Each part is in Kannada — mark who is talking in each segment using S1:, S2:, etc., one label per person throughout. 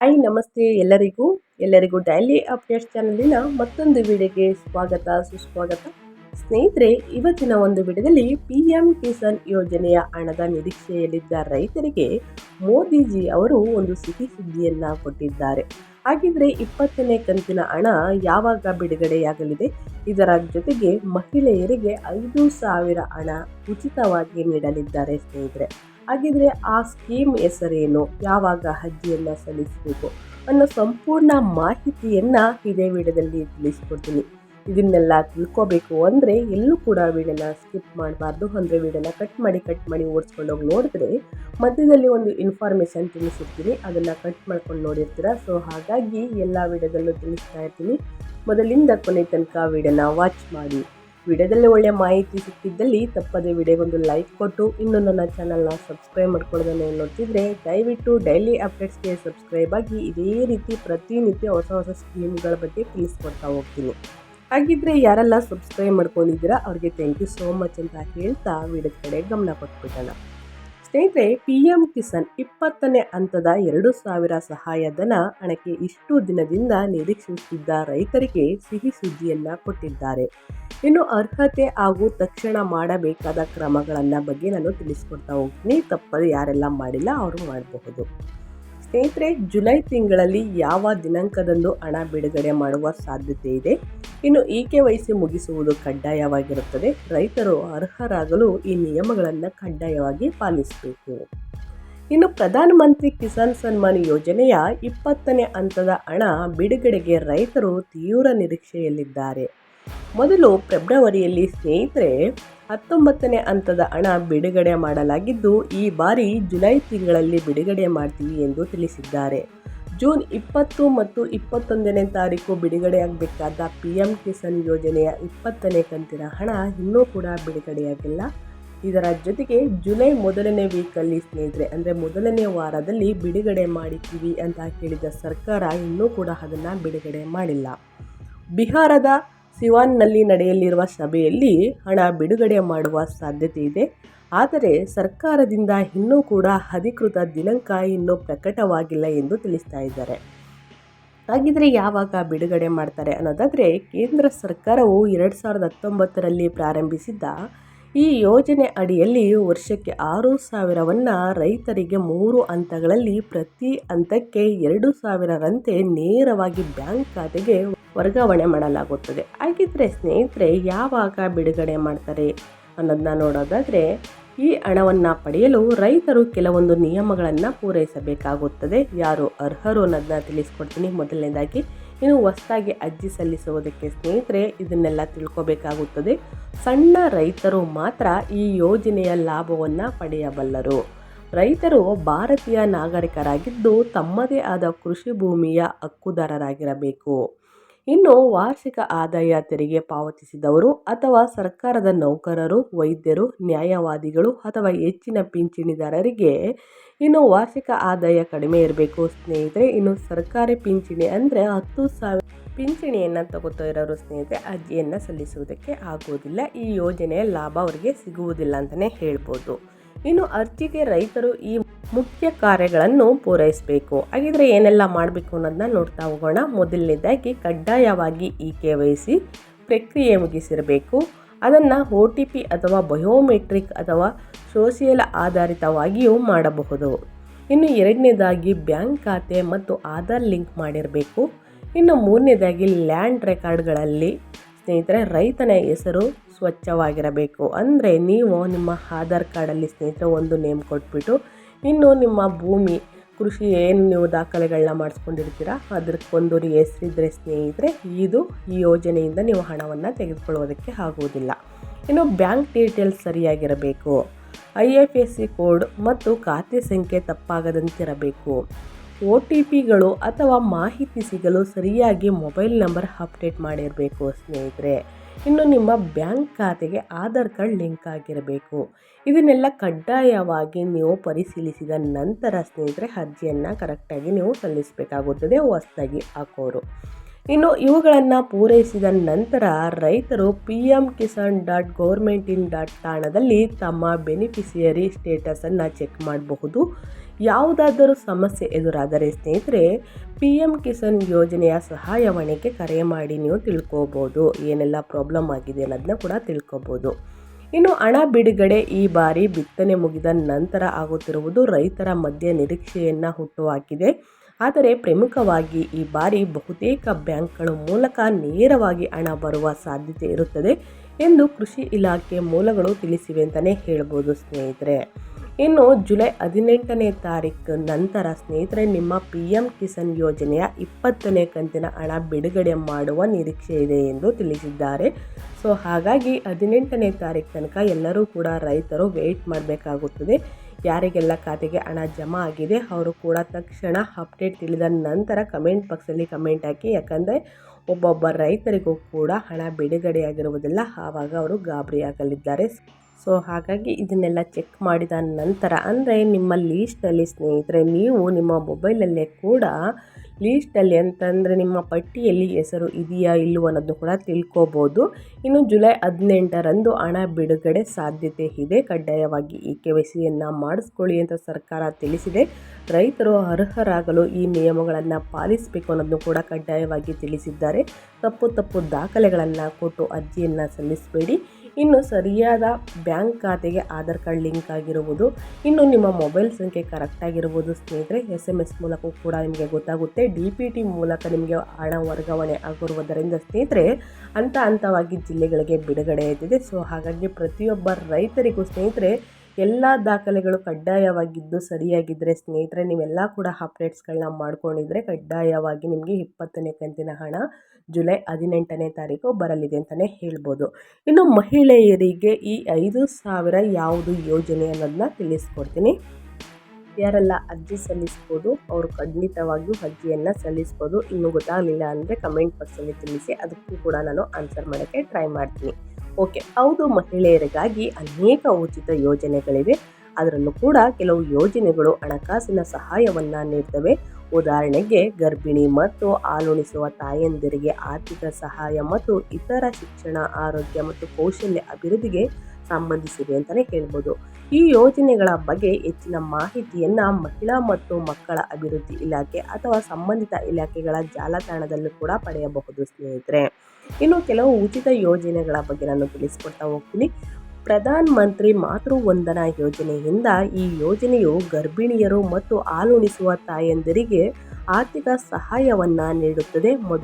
S1: ಹಾಯ್ ನಮಸ್ತೆ ಎಲ್ಲರಿಗೂ. ಎಲ್ಲರಿಗೂ ಡೈಲಿ ಅಪ್ಡೇಟ್ಸ್ ಚಾನಲಿನ ಮತ್ತೊಂದು ವಿಡಿಯೋಗೆ ಸ್ವಾಗತ, ಸುಸ್ವಾಗತ. ಸ್ನೇಹಿತರೆ, ಇವತ್ತಿನ ಒಂದು ವಿಡಿಯೋದಲ್ಲಿ ಪಿ ಎಂ ಕಿಸಾನ್ ಯೋಜನೆಯ ಹಣದ ನಿರೀಕ್ಷೆಯಲ್ಲಿದ್ದ ರೈತರಿಗೆ ಮೋದಿಜಿ ಅವರು ಒಂದು ಸಿಹಿ ಸುದ್ದಿಯನ್ನು ಕೊಟ್ಟಿದ್ದಾರೆ. ಹಾಗಿದ್ರೆ ಇಪ್ಪತ್ತನೇ ಕಂತಿನ ಹಣ ಯಾವಾಗ ಬಿಡುಗಡೆಯಾಗಲಿದೆ? ಇದರ ಜೊತೆಗೆ ಮಹಿಳೆಯರಿಗೆ ಐದು ಸಾವಿರ ಹಣ ಉಚಿತವಾಗಿ ನೀಡಲಿದ್ದಾರೆ ಸ್ನೇಹಿತರೆ. ಹಾಗಿದ್ರೆ ಆ ಸ್ಕೀಮ್ ಹೆಸರೇನು? ಯಾವಾಗ ಅರ್ಜಿಯನ್ನು ಸಲ್ಲಿಸಬೇಕು? ಅನ್ನೋ ಸಂಪೂರ್ಣ ಮಾಹಿತಿಯನ್ನು ಇದೇ ವಿಡಿಯೋದಲ್ಲಿ ತಿಳಿಸ್ಕೊಡ್ತೀನಿ. ಇದನ್ನೆಲ್ಲ ತಿಳ್ಕೋಬೇಕು ಅಂದರೆ ಎಲ್ಲೂ ಕೂಡ ವಿಡಿಯೋನ ಸ್ಕಿಪ್ ಮಾಡಬಾರ್ದು. ಅಂದರೆ ವಿಡಿಯೋನ ಕಟ್ ಮಾಡಿ ಕಟ್ ಮಾಡಿ ಓಡಿಸ್ಕೊಂಡು ಹೋಗಿ ನೋಡಿದ್ರೆ ಮಧ್ಯದಲ್ಲಿ ಒಂದು ಇನ್ಫಾರ್ಮೇಷನ್ ತಿಳಿಸಿರ್ತೀನಿ. ಅದನ್ನು ಕಟ್ ಮಾಡ್ಕೊಂಡು ನೋಡಿರ್ತೀರ? ಸೊ ಹಾಗಾಗಿ ಎಲ್ಲ ವಿಡಿಯೋದಲ್ಲೂ ತಿಳಿಸ್ತಾ ಇರ್ತೀನಿ. ಮೊದಲಿಂದ ಕೊನೆ ತನಕ ವಿಡಿಯೋನ ವಾಚ್ ಮಾಡಿ. ವಿಡಿಯೋದಲ್ಲಿ ಒಳ್ಳೆಯ ಮಾಹಿತಿ ಸಿಕ್ಕಿದ್ದಲ್ಲಿ ತಪ್ಪದೇ ವಿಡಿಯೋಗೊಂದು ಲೈಕ್ ಕೊಟ್ಟು ಇನ್ನು ನನ್ನ ಚಾನಲ್ನ ಸಬ್ಸ್ಕ್ರೈಬ್ ಮಾಡ್ಕೊಳ್ಳೋದನ್ನು ನೋಡ್ತಿದ್ರೆ ದಯವಿಟ್ಟು ಡೈಲಿ ಅಪ್ಡೇಟ್ಸ್ಗೆ ಸಬ್ಸ್ಕ್ರೈಬ್ ಆಗಿ ಇದೇ ರೀತಿ ಪ್ರತಿನಿತ್ಯ ಹೊಸ ಹೊಸ ಸ್ಕೀಮ್ಗಳ ಬಗ್ಗೆ ತಿಳಿಸ್ಕೊಡ್ತಾ ಹೋಗ್ತೀನಿ. ಹಾಗಿದ್ರೆ ಯಾರೆಲ್ಲ ಸಬ್ಸ್ಕ್ರೈಬ್ ಮಾಡ್ಕೊಂಡಿದ್ದೀರಾ ಅವ್ರಿಗೆ ಥ್ಯಾಂಕ್ ಯು ಸೋ ಮಚ್ ಅಂತ ಹೇಳ್ತಾ ವಿಡಿಯೋದ ಕಡೆ ಗಮನ ಕೊಟ್ಬಿಟ್ಟೋಣ ಸ್ನೇಹಿತರೆ, ಪಿ ಎಂ ಕಿಸಾನ್ ಇಪ್ಪತ್ತನೇ ಹಂತದ ಎರಡು ಸಾವಿರ ಸಹಾಯಧನ ಹಣಕ್ಕೆ ಇಷ್ಟು ದಿನದಿಂದ ನಿರೀಕ್ಷಿಸುತ್ತಿದ್ದ ರೈತರಿಗೆ ಸಿಹಿ ಸುದ್ದಿಯನ್ನು ಕೊಟ್ಟಿದ್ದಾರೆ. ಇನ್ನು ಅರ್ಹತೆ ಹಾಗೂ ತಕ್ಷಣ ಮಾಡಬೇಕಾದ ಕ್ರಮಗಳನ್ನು ಬಗ್ಗೆ ನಾನು ತಿಳಿಸ್ಕೊಡ್ತಾ ಹೋಗ್ತೀನಿ. ತಪ್ಪದೆ ಯಾರೆಲ್ಲ ಮಾಡಿಲ್ಲ, ಅವರು ಮಾಡಬಹುದು. ಸ್ನೇಹಿತರೆ, ಜುಲೈ ತಿಂಗಳಲ್ಲಿ ಯಾವ ದಿನಾಂಕದಂದು ಹಣ ಬಿಡುಗಡೆ ಮಾಡುವ ಸಾಧ್ಯತೆ ಇದೆ? ಇನ್ನು ಇ ಕೆ ಮುಗಿಸುವುದು ಕಡ್ಡಾಯವಾಗಿರುತ್ತದೆ. ರೈತರು ಅರ್ಹರಾಗಲು ಈ ನಿಯಮಗಳನ್ನು ಕಡ್ಡಾಯವಾಗಿ ಪಾಲಿಸಬೇಕು. ಇನ್ನು ಪ್ರಧಾನಮಂತ್ರಿ ಕಿಸಾನ್ ಸನ್ಮಾನ್ ಯೋಜನೆಯ ಇಪ್ಪತ್ತನೇ ಹಂತದ ಹಣ ಬಿಡುಗಡೆಗೆ ರೈತರು ತೀವ್ರ ನಿರೀಕ್ಷೆಯಲ್ಲಿದ್ದಾರೆ. ಮೊದಲು ಫೆಬ್ರವರಿಯಲ್ಲಿ ಸ್ನೇಹಿತರೆ ಹತ್ತೊಂಬತ್ತನೇ ಹಂತದ ಹಣ ಬಿಡುಗಡೆ ಮಾಡಲಾಗಿದ್ದು, ಈ ಬಾರಿ ಜುಲೈ ತಿಂಗಳಲ್ಲಿ ಬಿಡುಗಡೆ ಮಾಡ್ತೀವಿ ಎಂದು ತಿಳಿಸಿದ್ದಾರೆ. ಜೂನ್ ಇಪ್ಪತ್ತು ಮತ್ತು ಇಪ್ಪತ್ತೊಂದನೇ ತಾರೀಕು ಬಿಡುಗಡೆಯಾಗಬೇಕಾದ ಪಿ ಎಂ ಕಿಸಾನ್ ಯೋಜನೆಯ ಇಪ್ಪತ್ತನೇ ಕಂತಿನ ಹಣ ಇನ್ನೂ ಕೂಡ ಬಿಡುಗಡೆಯಾಗಿಲ್ಲ. ಇದರ ಜೊತೆಗೆ ಜುಲೈ ಮೊದಲನೇ ವೀಕಲ್ಲಿ ಸ್ನೇಹಿತರೆ, ಅಂದರೆ ಮೊದಲನೇ ವಾರದಲ್ಲಿ ಬಿಡುಗಡೆ ಮಾಡಿದ್ದೀವಿ ಅಂತ ಹೇಳಿದ ಸರ್ಕಾರ ಇನ್ನೂ ಕೂಡ ಅದನ್ನು ಬಿಡುಗಡೆ ಮಾಡಿಲ್ಲ. ಬಿಹಾರದ ಸಿವಾನ್ನಲ್ಲಿ ನಡೆಯಲಿರುವ ಸಭೆಯಲ್ಲಿ ಹಣ ಬಿಡುಗಡೆ ಮಾಡುವ ಸಾಧ್ಯತೆ ಇದೆ. ಆದರೆ ಸರ್ಕಾರದಿಂದ ಇನ್ನೂ ಕೂಡ ಅಧಿಕೃತ ದಿನಾಂಕ ಇನ್ನೂ ಪ್ರಕಟವಾಗಿಲ್ಲ ಎಂದು ತಿಳಿಸ್ತಾ ಇದ್ದಾರೆ. ಹಾಗಿದ್ರೆ ಯಾವಾಗ ಬಿಡುಗಡೆ ಮಾಡ್ತಾರೆ ಅನ್ನೋದಾದರೆ ಕೇಂದ್ರ ಸರ್ಕಾರವು ಎರಡು ಸಾವಿರದ ಹತ್ತೊಂಬತ್ತರಲ್ಲಿ ಪ್ರಾರಂಭಿಸಿದ್ದ ಈ ಯೋಜನೆ ಅಡಿಯಲ್ಲಿ ವರ್ಷಕ್ಕೆ ಆರು ಸಾವಿರವನ್ನು ರೈತರಿಗೆ ಮೂರು ಹಂತಗಳಲ್ಲಿ ಪ್ರತಿ ಹಂತಕ್ಕೆ ಎರಡು ಸಾವಿರರಂತೆ ನೇರವಾಗಿ ಬ್ಯಾಂಕ್ ಖಾತೆಗೆ ವರ್ಗಾವಣೆ ಮಾಡಲಾಗುತ್ತದೆ. ಹಾಗಿದ್ರೆ ಸ್ನೇಹಿತರೆ, ಯಾವಾಗ ಬಿಡುಗಡೆ ಮಾಡ್ತಾರೆ ಅನ್ನೋದನ್ನ ನೋಡೋದಾದರೆ, ಈ ಹಣವನ್ನು ಪಡೆಯಲು ರೈತರು ಕೆಲವೊಂದು ನಿಯಮಗಳನ್ನು ಪೂರೈಸಬೇಕಾಗುತ್ತದೆ. ಯಾರು ಅರ್ಹರು ಅನ್ನೋದನ್ನ ತಿಳಿಸ್ಕೊಡ್ತೀನಿ. ಮೊದಲನೇದಾಗಿ, ಇನ್ನು ಹೊಸದಾಗಿ ಅರ್ಜಿ ಸಲ್ಲಿಸುವುದಕ್ಕೆ ಸ್ನೇಹಿತರೆ, ಇದನ್ನೆಲ್ಲ ತಿಳ್ಕೊಬೇಕಾಗುತ್ತದೆ. ಸಣ್ಣ ರೈತರು ಮಾತ್ರ ಈ ಯೋಜನೆಯ ಲಾಭವನ್ನು ಪಡೆಯಬಲ್ಲರು. ರೈತರು ಭಾರತೀಯ ನಾಗರಿಕರಾಗಿದ್ದು ತಮ್ಮದೇ ಆದ ಕೃಷಿ ಭೂಮಿಯ ಹಕ್ಕುದಾರರಾಗಿರಬೇಕು. ಇನ್ನು ವಾರ್ಷಿಕ ಆದಾಯ ತೆರಿಗೆ ಪಾವತಿಸಿದವರು ಅಥವಾ ಸರ್ಕಾರದ ನೌಕರರು, ವೈದ್ಯರು, ನ್ಯಾಯವಾದಿಗಳು ಅಥವಾ ಹೆಚ್ಚಿನ ಪಿಂಚಣಿದಾರರಿಗೆ ಇನ್ನು ವಾರ್ಷಿಕ ಆದಾಯ ಕಡಿಮೆ ಇರಬೇಕು. ಸ್ನೇಹಿತರೆ, ಇನ್ನು ಸರ್ಕಾರಿ ಪಿಂಚಣಿ ಅಂದರೆ ಹತ್ತು ಸಾವಿರ ಪಿಂಚಣಿಯನ್ನು ತಗೋತಾ ಇರೋರು ಸ್ನೇಹಿತರೆ, ಅರ್ಜಿಯನ್ನು ಸಲ್ಲಿಸುವುದಕ್ಕೆ ಆಗುವುದಿಲ್ಲ. ಈ ಯೋಜನೆಯ ಲಾಭ ಅವರಿಗೆ ಸಿಗುವುದಿಲ್ಲ ಅಂತಲೇ ಹೇಳ್ಬೋದು. ಇನ್ನು ಅರ್ಜಿಗೆ ರೈತರು ಈ ಮುಖ್ಯ ಕಾರ್ಯಗಳನ್ನು ಪೂರೈಸಬೇಕು. ಹಾಗಿದ್ರೆ ಏನೆಲ್ಲ ಮಾಡಬೇಕು ಅನ್ನೋದನ್ನ ನೋಡ್ತಾ ಹೋಗೋಣ. ಮೊದಲನೇದಾಗಿ ಕಡ್ಡಾಯವಾಗಿ ಇ ಕೆ ವಹಿಸಿ ಪ್ರಕ್ರಿಯೆ ಮುಗಿಸಿರಬೇಕು. ಅದನ್ನು ಒ ಟಿ ಪಿ ಅಥವಾ ಬಯೋಮೆಟ್ರಿಕ್ ಅಥವಾ ಸೋಷಿಯಲ್ ಆಧಾರಿತವಾಗಿಯೂ ಮಾಡಬಹುದು. ಇನ್ನು ಎರಡನೇದಾಗಿ ಬ್ಯಾಂಕ್ ಖಾತೆ ಮತ್ತು ಆಧಾರ್ ಲಿಂಕ್ ಮಾಡಿರಬೇಕು. ಇನ್ನು ಮೂರನೇದಾಗಿ ಲ್ಯಾಂಡ್ ರೆಕಾರ್ಡ್ಗಳಲ್ಲಿ ಸ್ನೇಹಿತರೆ ರೈತನ ಹೆಸರು ಸ್ವಚ್ಛವಾಗಿರಬೇಕು. ಅಂದರೆ ನೀವು ನಿಮ್ಮ ಆಧಾರ್ ಕಾರ್ಡಲ್ಲಿ ಸ್ನೇಹಿತರೆ ಒಂದು ನೇಮ್ ಕೊಟ್ಬಿಟ್ಟು ಇನ್ನು ನಿಮ್ಮ ಭೂಮಿ, ಕೃಷಿ ಏನು ನೀವು ದಾಖಲೆಗಳನ್ನ ಮಾಡಿಸ್ಕೊಂಡಿರ್ತೀರ? ಅದಕ್ಕೊಂದು ಹೆಸರಿದ್ರೆ, ಸ್ನೇಹಿತರೆ, ಇದು ಈ ಯೋಜನೆಯಿಂದ ನೀವು ಹಣವನ್ನು ತೆಗೆದುಕೊಳ್ಳುವುದಕ್ಕೆ ಆಗುವುದಿಲ್ಲ. ಇನ್ನು ಬ್ಯಾಂಕ್ ಡೀಟೇಲ್ಸ್ ಸರಿಯಾಗಿರಬೇಕು. I F S C code ಮತ್ತು ಖಾತೆ ಸಂಖ್ಯೆ ತಪ್ಪಾಗದಂತಿರಬೇಕು. ಒ ಟಿ ಪಿಗಳು ಅಥವಾ ಮಾಹಿತಿ ಸಿಗಲು ಸರಿಯಾಗಿ ಮೊಬೈಲ್ ನಂಬರ್ ಅಪ್ಡೇಟ್ ಮಾಡಿರಬೇಕು, ಸ್ನೇಹಿತರೆ. ಇನ್ನು ನಿಮ್ಮ ಬ್ಯಾಂಕ್ ಖಾತೆಗೆ ಆಧಾರ್ ಕಾರ್ಡ್ ಲಿಂಕ್ ಆಗಿರಬೇಕು. ಇದನ್ನೆಲ್ಲ ಕಡ್ಡಾಯವಾಗಿ ನೀವು ಪರಿಶೀಲಿಸಿದ ನಂತರ ಸ್ನೇಹಿತರೆ, ಅರ್ಜಿಯನ್ನು ಕರೆಕ್ಟಾಗಿ ನೀವು ಸಲ್ಲಿಸಬೇಕಾಗುತ್ತದೆ. ಹೊಸದಾಗಿ ಹಾಕೋರು. ಇನ್ನು ಇವುಗಳನ್ನು ಪೂರೈಸಿದ ನಂತರ ರೈತರು P M Kisan dot government in dot ತಾಣದಲ್ಲಿ ತಮ್ಮ ಬೆನಿಫಿಷಿಯರಿ ಸ್ಟೇಟಸನ್ನು ಚೆಕ್ ಮಾಡಬಹುದು. ಯಾವುದಾದರೂ ಸಮಸ್ಯೆ ಎದುರಾದರೆ ಸ್ನೇಹಿತರೆ, ಪಿ ಎಂ ಕಿಸಾನ್ ಯೋಜನೆಯ ಸಹಾಯವಾಣಿಗೆ ಕರೆ ಮಾಡಿ ನೀವು ತಿಳ್ಕೋಬೋದು. ಏನೆಲ್ಲ ಪ್ರಾಬ್ಲಮ್ ಆಗಿದೆ ಅನ್ನೋದನ್ನ ಕೂಡ ತಿಳ್ಕೊಬೋದು. ಇನ್ನು ಹಣ ಬಿಡುಗಡೆ ಈ ಬಾರಿ ಬಿತ್ತನೆ ಮುಗಿದ ನಂತರ ಆಗುತ್ತಿರುವುದು ರೈತರ ಮಧ್ಯೆ ನಿರೀಕ್ಷೆಯನ್ನು ಹುಟ್ಟುಹಾಕಿದೆ. ಆದರೆ ಪ್ರಮುಖವಾಗಿ ಈ ಬಾರಿ ಬಹುತೇಕ ಬ್ಯಾಂಕ್ಗಳ ಮೂಲಕ ನೇರವಾಗಿ ಹಣ ಬರುವ ಸಾಧ್ಯತೆ ಇರುತ್ತದೆ ಎಂದು ಕೃಷಿ ಇಲಾಖೆ ಮೂಲಗಳು ತಿಳಿಸಿವೆ ಅಂತಲೇ ಹೇಳ್ಬೋದು ಸ್ನೇಹಿತರೆ. ಇನ್ನು ಜುಲೈ ಹದಿನೆಂಟನೇ ತಾರೀಕು ನಂತರ ಸ್ನೇಹಿತರೆ, ನಿಮ್ಮ ಪಿ ಎಂ ಕಿಸಾನ್ ಯೋಜನೆಯ ಇಪ್ಪತ್ತನೇ ಕಂತಿನ ಹಣ ಬಿಡುಗಡೆ ಮಾಡುವ ನಿರೀಕ್ಷೆ ಇದೆ ಎಂದು ತಿಳಿಸಿದ್ದಾರೆ. ಸೊ, ಹಾಗಾಗಿ ಹದಿನೆಂಟನೇ ತಾರೀಕು ತನಕ ಎಲ್ಲರೂ ಕೂಡ ರೈತರು ವೆಯ್ಟ್ ಮಾಡಬೇಕಾಗುತ್ತದೆ. ಯಾರಿಗೆಲ್ಲ ಖಾತೆಗೆ ಹಣ ಜಮಾ ಆಗಿದೆ ಅವರು ಕೂಡ ತಕ್ಷಣ ಅಪ್ಡೇಟ್ ತಿಳಿದ ನಂತರ ಕಮೆಂಟ್ ಬಾಕ್ಸಲ್ಲಿ ಕಮೆಂಟ್ ಹಾಕಿ. ಯಾಕಂದರೆ ಒಬ್ಬೊಬ್ಬ ರೈತರಿಗೂ ಕೂಡ ಹಣ ಬಿಡುಗಡೆಯಾಗಿರುವುದಿಲ್ಲ. ಆವಾಗ ಅವರು ಗಾಬರಿ ಆಗಲಿದ್ದಾರೆ ಸೊ ಹಾಗಾಗಿ ಇದನ್ನೆಲ್ಲ ಚೆಕ್ ಮಾಡಿದ ನಂತರ, ಅಂದರೆ ನಿಮ್ಮ ಲೀಸ್ಟಲ್ಲಿ ಸ್ನೇಹಿತರೆ, ನೀವು ನಿಮ್ಮ ಮೊಬೈಲಲ್ಲೇ ಕೂಡ ಲೀಸ್ಟಲ್ಲಿ ಅಂತಂದರೆ ನಿಮ್ಮ ಪಟ್ಟಿಯಲ್ಲಿ ಹೆಸರು ಇದೆಯಾ ಇಲ್ಲವೋ ಅನ್ನೋದು ಕೂಡ ತಿಳ್ಕೊಬೋದು. ಇನ್ನು ಜುಲೈ ಹದಿನೆಂಟರಂದು ಹಣ ಬಿಡುಗಡೆ ಸಾಧ್ಯತೆ ಇದೆ. ಕಡ್ಡಾಯವಾಗಿ ಈ ಕೆ ವೈ ಸಿಯನ್ನು ಮಾಡಿಸ್ಕೊಳ್ಳಿ ಅಂತ ಸರ್ಕಾರ ತಿಳಿಸಿದೆ. ರೈತರು ಅರ್ಹರಾಗಲು ಈ ನಿಯಮಗಳನ್ನು ಪಾಲಿಸಬೇಕು ಅನ್ನೋದನ್ನು ಕೂಡ ಕಡ್ಡಾಯವಾಗಿ ತಿಳಿಸಿದ್ದಾರೆ. ತಪ್ಪು ತಪ್ಪು ದಾಖಲೆಗಳನ್ನು ಕೊಟ್ಟು ಅರ್ಜಿಯನ್ನು ಸಲ್ಲಿಸಬೇಡಿ. ಇನ್ನು ಸರಿಯಾದ ಬ್ಯಾಂಕ್ ಖಾತೆಗೆ ಆಧಾರ್ ಕಾರ್ಡ್ ಲಿಂಕ್ ಆಗಿರುವುದು, ಇನ್ನು ನಿಮ್ಮ ಮೊಬೈಲ್ ಸಂಖ್ಯೆ ಕರೆಕ್ಟಾಗಿರುವುದು ಸ್ನೇಹಿತರೆ ಎಸ್ ಎಂ ಎಸ್ ಮೂಲಕ ಕೂಡ ನಿಮಗೆ ಗೊತ್ತಾಗುತ್ತೆ. ಡಿ ಪಿ ಟಿ ಮೂಲಕ ನಿಮಗೆ ಹಣ ವರ್ಗಾವಣೆ ಆಗಿರುವುದರಿಂದ ಸ್ನೇಹಿತರೆ, ಹಂತ ಹಂತವಾಗಿ ಜಿಲ್ಲೆಗಳಿಗೆ ಬಿಡುಗಡೆ ಆಯ್ತಿದೆ ಸೊ ಹಾಗಾಗಿ ಪ್ರತಿಯೊಬ್ಬ ರೈತರಿಗೂ ಸ್ನೇಹಿತರೆ ಎಲ್ಲ ದಾಖಲೆಗಳು ಕಡ್ಡಾಯವಾಗಿದ್ದು ಸರಿಯಾಗಿದ್ದರೆ ಸ್ನೇಹಿತರೆ, ನೀವೆಲ್ಲ ಕೂಡ ಅಪ್ಡೇಟ್ಸ್ಗಳನ್ನ ಮಾಡ್ಕೊಂಡಿದ್ರೆ ಕಡ್ಡಾಯವಾಗಿ ನಿಮಗೆ ಇಪ್ಪತ್ತನೇ ಕಂತಿನ ಹಣ ಜುಲೈ ಹದಿನೆಂಟನೇ ತಾರೀಕು ಬರಲಿದೆ ಅಂತಲೇ ಹೇಳ್ಬೋದು. ಇನ್ನು ಮಹಿಳೆಯರಿಗೆ ಈ ಐದು ಸಾವಿರ ಯಾವುದು ಯೋಜನೆ ಅನ್ನೋದನ್ನ ತಿಳಿಸ್ಕೊಡ್ತೀನಿ. ಯಾರೆಲ್ಲ ಅರ್ಜಿ ಸಲ್ಲಿಸ್ಬೋದು, ಅವರು ಖಂಡಿತವಾಗಿಯೂ ಅರ್ಜಿಯನ್ನು ಸಲ್ಲಿಸ್ಬೋದು. ಇನ್ನೂ ಗೊತ್ತಾಗಲಿಲ್ಲ ಅಂದರೆ ಕಮೆಂಟ್ ಬಾಕ್ಸಲ್ಲಿ ತಿಳಿಸಿ, ಅದಕ್ಕೂ ಕೂಡ ನಾನು ಆನ್ಸರ್ ಮಾಡೋಕ್ಕೆ ಟ್ರೈ ಮಾಡ್ತೀನಿ. ಓಕೆ, ಹೌದು ಮಹಿಳೆಯರಿಗಾಗಿ ಅನೇಕ ಉಚಿತ ಯೋಜನೆಗಳಿವೆ. ಅದರಲ್ಲೂ ಕೂಡ ಕೆಲವು ಯೋಜನೆಗಳು ಹಣಕಾಸಿನ ಸಹಾಯವನ್ನು ನೀಡ್ತವೆ. ಉದಾಹರಣೆಗೆ ಗರ್ಭಿಣಿ ಮತ್ತು ಹಾಲುಣಿಸುವ ತಾಯಂದಿರಿಗೆ ಆರ್ಥಿಕ ಸಹಾಯ ಮತ್ತು ಇತರ ಶಿಕ್ಷಣ, ಆರೋಗ್ಯ ಮತ್ತು ಕೌಶಲ್ಯ ಅಭಿವೃದ್ಧಿಗೆ ಸಂಬಂಧಿಸಿದೆ ಅಂತಲೇ ಹೇಳ್ಬೋದು. ಈ ಯೋಜನೆಗಳ ಬಗ್ಗೆ ಹೆಚ್ಚಿನ ಮಾಹಿತಿಯನ್ನು ಮಹಿಳಾ ಮತ್ತು ಮಕ್ಕಳ ಅಭಿವೃದ್ಧಿ ಇಲಾಖೆ ಅಥವಾ ಸಂಬಂಧಿತ ಇಲಾಖೆಗಳ ಜಾಲತಾಣದಲ್ಲೂ ಕೂಡ ಪಡೆಯಬಹುದು, ಸ್ನೇಹಿತರೆ. ಇನ್ನು ಕೆಲವು ಉಚಿತ ಯೋಜನೆಗಳ ಬಗ್ಗೆ ನಾನು ತಿಳಿಸ್ಕೊಡ್ತಾ ಹೋಗ್ತೀನಿ. ಪ್ರಧಾನ ಮಂತ್ರಿ ಮಾತೃ ವಂದನಾ ಯೋಜನೆಯಿಂದ ಈ ಯೋಜನೆಯು ಗರ್ಭಿಣಿಯರು ಮತ್ತು ಹಾಲುಣಿಸುವ ತಾಯಂದಿರಿಗೆ ಆರ್ಥಿಕ ಸಹಾಯವನ್ನು ನೀಡುತ್ತದೆ. ಮೊದ,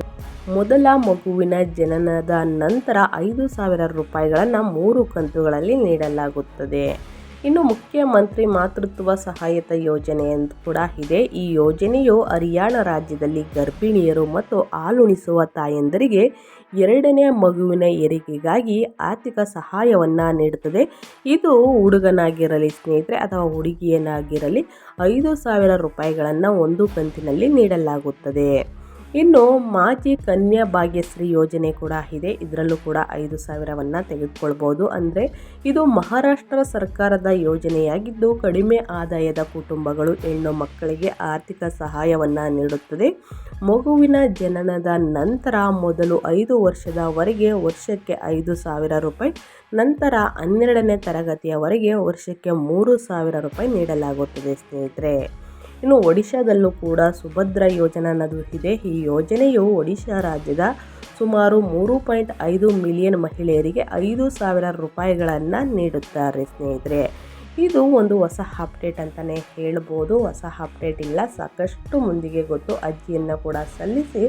S1: ಮೊದಲ ಮಗುವಿನ ಜನನದ ನಂತರ ಐದು ಸಾವಿರ ರೂಪಾಯಿಗಳನ್ನು ಮೂರು ಕಂತುಗಳಲ್ಲಿ ನೀಡಲಾಗುತ್ತದೆ. ಇನ್ನು ಮುಖ್ಯಮಂತ್ರಿ ಮಾತೃತ್ವ ಸಹಾಯತ ಯೋಜನೆ ಎಂದು ಕೂಡ ಇದೆ. ಈ ಯೋಜನೆಯು ಹರಿಯಾಣ ರಾಜ್ಯದಲ್ಲಿ ಗರ್ಭಿಣಿಯರು ಮತ್ತು ಹಾಲುಣಿಸುವ ತಾಯಂದರಿಗೆ ಎರಡನೇ ಮಗುವಿನ ಏರಿಕೆಗಾಗಿ ಆರ್ಥಿಕ ಸಹಾಯವನ್ನು ನೀಡುತ್ತದೆ. ಇದು ಹುಡುಗನಾಗಿರಲಿ, ಸ್ನೇಹಿತರೆ, ಅಥವಾ ಹುಡುಗಿಯನಾಗಿರಲಿ, ಐದು ಸಾವಿರ ರೂಪಾಯಿಗಳನ್ನು ಒಂದು ಕಂತಿನಲ್ಲಿ ನೀಡಲಾಗುತ್ತದೆ. ಇನ್ನು ಮಾಜಿ ಕನ್ಯಾ ಭಾಗ್ಯಶ್ರೀ ಯೋಜನೆ ಕೂಡ ಇದೆ. ಇದರಲ್ಲೂ ಕೂಡ ಐದು ಸಾವಿರವನ್ನು ತೆಗೆದುಕೊಳ್ಬೋದು. ಅಂದರೆ ಇದು ಮಹಾರಾಷ್ಟ್ರ ಸರ್ಕಾರದ ಯೋಜನೆಯಾಗಿದ್ದು ಕಡಿಮೆ ಆದಾಯದ ಕುಟುಂಬಗಳು ಹೆಣ್ಣು ಮಕ್ಕಳಿಗೆ ಆರ್ಥಿಕ ಸಹಾಯವನ್ನು ನೀಡುತ್ತದೆ. ಮಗುವಿನ ಜನನದ ನಂತರ ಮೊದಲು ಐದು ವರ್ಷದವರೆಗೆ ವರ್ಷಕ್ಕೆ ಐದು ಸಾವಿರ ರೂಪಾಯಿ, ನಂತರ ಹನ್ನೆರಡನೇ ತರಗತಿಯವರೆಗೆ ವರ್ಷಕ್ಕೆ ಮೂರು ಸಾವಿರ ರೂಪಾಯಿ ನೀಡಲಾಗುತ್ತದೆ ಸ್ನೇಹಿತರೆ. ಇನ್ನು ಒಡಿಶಾದಲ್ಲೂ ಕೂಡ ಸುಭದ್ರ ಯೋಜನೆ ನಡೆಯುತ್ತಿದೆ ಈ ಯೋಜನೆಯು ಒಡಿಶಾ ರಾಜ್ಯದ ಸುಮಾರು ಮೂರು ಪಾಯಿಂಟ್ ಐದು ಮಿಲಿಯನ್ ಮಹಿಳೆಯರಿಗೆ ಐದು ಸಾವಿರ ರೂಪಾಯಿಗಳನ್ನು ನೀಡುತ್ತಾರೆ ಸ್ನೇಹಿತರೆ. ಇದು ಒಂದು ಹೊಸ ಅಪ್ಡೇಟ್ ಅಂತಲೇ ಹೇಳ್ಬೋದು. ಹೊಸ ಅಪ್ಡೇಟ್ ಇಲ್ಲ, ಸಾಕಷ್ಟು ಮುಂದಿಗೆ ಗೊತ್ತು ಅರ್ಜಿಯನ್ನು ಕೂಡ ಸಲ್ಲಿಸಿ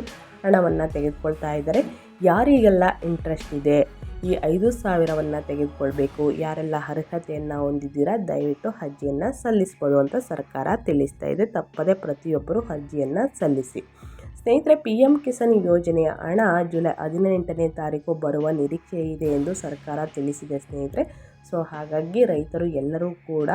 S1: ಹಣವನ್ನು ತೆಗೆದುಕೊಳ್ತಾ ಇದ್ದಾರೆ. ಯಾರಿಗೆಲ್ಲ ಇಂಟ್ರೆಸ್ಟ್ ಇದೆ? ಈ ಐದು ಸಾವಿರವನ್ನು ತೆಗೆದುಕೊಳ್ಬೇಕು. ಯಾರೆಲ್ಲ ಅರ್ಹತೆಯನ್ನು ಹೊಂದಿದ್ದೀರಾ, ದಯವಿಟ್ಟು ಅರ್ಜಿಯನ್ನು ಸಲ್ಲಿಸ್ಬೋದು ಅಂತ ಸರ್ಕಾರ ತಿಳಿಸ್ತಾ ಇದೆ. ತಪ್ಪದೆ ಪ್ರತಿಯೊಬ್ಬರು ಅರ್ಜಿಯನ್ನು ಸಲ್ಲಿಸಿ. ಸ್ನೇಹಿತರೆ ಪಿ ಎಂ ಕಿಸಾನ್ ಯೋಜನೆಯ ಹಣ ಜುಲೈ ಹದಿನೆಂಟನೇ ತಾರೀಕು ಬರುವ ನಿರೀಕ್ಷೆ ಇದೆ ಎಂದು ಸರ್ಕಾರ ತಿಳಿಸಿದೆ ಸ್ನೇಹಿತರೆ. ಸೊ, ಹಾಗಾಗಿ ರೈತರು ಎಲ್ಲರೂ ಕೂಡ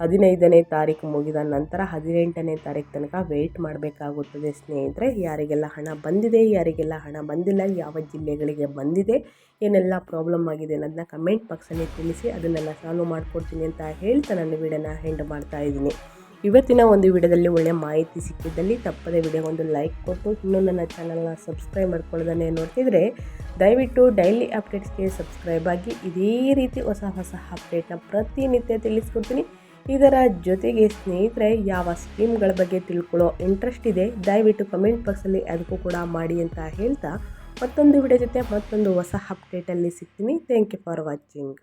S1: ಹದಿನೈದನೇ ತಾರೀಕು ಮುಗಿದ ನಂತರ ಹದಿನೆಂಟನೇ ತಾರೀಕು ತನಕ ವೆಯ್ಟ್ ಮಾಡಬೇಕಾಗುತ್ತದೆ. ಸ್ನೇಹಿತರೆ, ಯಾರಿಗೆಲ್ಲ ಹಣ ಬಂದಿದೆ, ಯಾರಿಗೆಲ್ಲ ಹಣ ಬಂದಿಲ್ಲ, ಯಾವ ಜಿಲ್ಲೆಗಳಿಗೆ ಬಂದಿದೆ, ಏನೆಲ್ಲ ಪ್ರಾಬ್ಲಮ್ ಆಗಿದೆ ಅನ್ನೋದನ್ನ ಕಮೆಂಟ್ ಬಾಕ್ಸಲ್ಲಿ ತಿಳಿಸಿ ಅದನ್ನೆಲ್ಲ ಸಾಲ್ವ್ ಮಾಡಿಕೊಡ್ತೀನಿ ಅಂತ ಹೇಳ್ತಾ ನನ್ನ ವೀಡಿಯೋನ ಹೆಂಡ್ ಮಾಡ್ತಾ ಇದ್ದೀನಿ. ಇವತ್ತಿನ ಒಂದು ವಿಡಿಯೋದಲ್ಲಿ ಒಳ್ಳೆಯ ಮಾಹಿತಿ ಸಿಕ್ಕಿದ್ದಲ್ಲಿ ತಪ್ಪದೇ ವಿಡಿಯೋ ಒಂದು ಲೈಕ್ ಕೊಟ್ಟು ಇನ್ನೂ ನನ್ನ ಚಾನಲ್ನ ಸಬ್ಸ್ಕ್ರೈಬ್ ಮಾಡ್ಕೊಳ್ಳೋದನ್ನೇ ನೋಡ್ತಿದ್ರೆ ದಯವಿಟ್ಟು ಡೈಲಿ ಅಪ್ಡೇಟ್ಸ್ಗೆ ಸಬ್ಸ್ಕ್ರೈಬ್ ಆಗಿ ಇದೇ ರೀತಿ ಹೊಸ ಹೊಸ ಅಪ್ಡೇಟ್ನ ಪ್ರತಿನಿತ್ಯ ತಿಳಿಸ್ಕೊಡ್ತೀನಿ. ಇದರ ಜೊತೆಗೆ ಸ್ನೇಹಿತರೆ, ಯಾವ ಸ್ಕೀಮ್ಗಳ ಬಗ್ಗೆ ತಿಳ್ಕೊಳ್ಳೋ ಇಂಟ್ರೆಸ್ಟ್ ಇದೆ, ದಯವಿಟ್ಟು ಕಮೆಂಟ್ ಬಾಕ್ಸಲ್ಲಿ ಅದಕ್ಕೂ ಕೂಡ ಮಾಡಿ ಅಂತ ಹೇಳ್ತಾ ಮತ್ತೊಂದು ವಿಡಿಯೋ ಜೊತೆ ಮತ್ತೊಂದು ಹೊಸ ಅಪ್ಡೇಟಲ್ಲಿ ಸಿಗ್ತೀನಿ. Thank you for watching